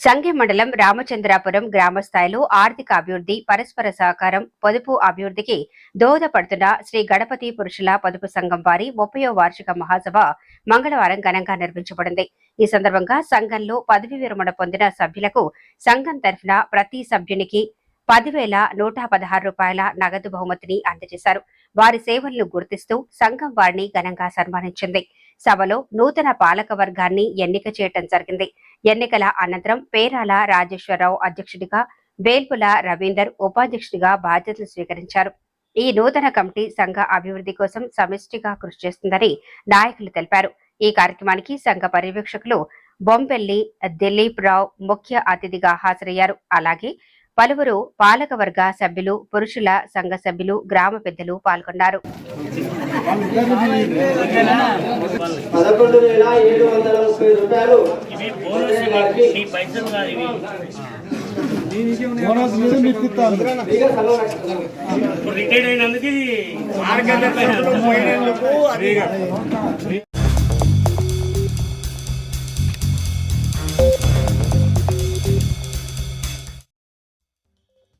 సంఘి మండలం రామచంద్రాపురం గ్రామ స్థాయిలో ఆర్థిక అభివృద్ధి పరస్పర సహకారం పొదుపు అభివృద్ధికి దోహదపడుతున్న శ్రీ గణపతి పురుషుల పొదుపు సంఘం వారి ముప్పయో వార్షిక మహాసభ మంగళవారం ఘనంగా నిర్వహించబడింది. ఈ సందర్భంగా సంఘంలో పదవి విరమణ పొందిన సభ్యులకు సంఘం తరఫున ప్రతి సభ్యునికి పదివేల నూట పదహారు రూపాయల నగదు బహుమతిని అందజేశారు. వారి సేవలను గుర్తిస్తూ సంఘం వారిని ఘనంగా సన్మానించింది. సభలో నూతన పాలక వర్గాన్ని ఎన్నిక చేయటం జరిగింది. ఎన్నికల అనంతరం పేరాల రాజేశ్వరరావు అధ్యక్షుడిగా వేల్పుల రవీందర్ ఉపాధ్యక్షుడిగా బాధ్యతలు స్వీకరించారు. ఈ నూతన కమిటీ సంఘ అభివృద్ధి కోసం సమిష్టిగా కృషి చేస్తుందని నాయకులు తెలిపారు. ఈ కార్యక్రమానికి సంఘ పర్యవేక్షకులు బొంబెల్లి దిలీప్ రావు ముఖ్య అతిథిగా హాజరయ్యారు. అలాగే పలువురు పాలకవర్గ సభ్యులు పురుషుల సంఘ సభ్యులు గ్రామ పెద్దలు పాల్గొన్నారు. రిటైర్డ్ అయినందుకు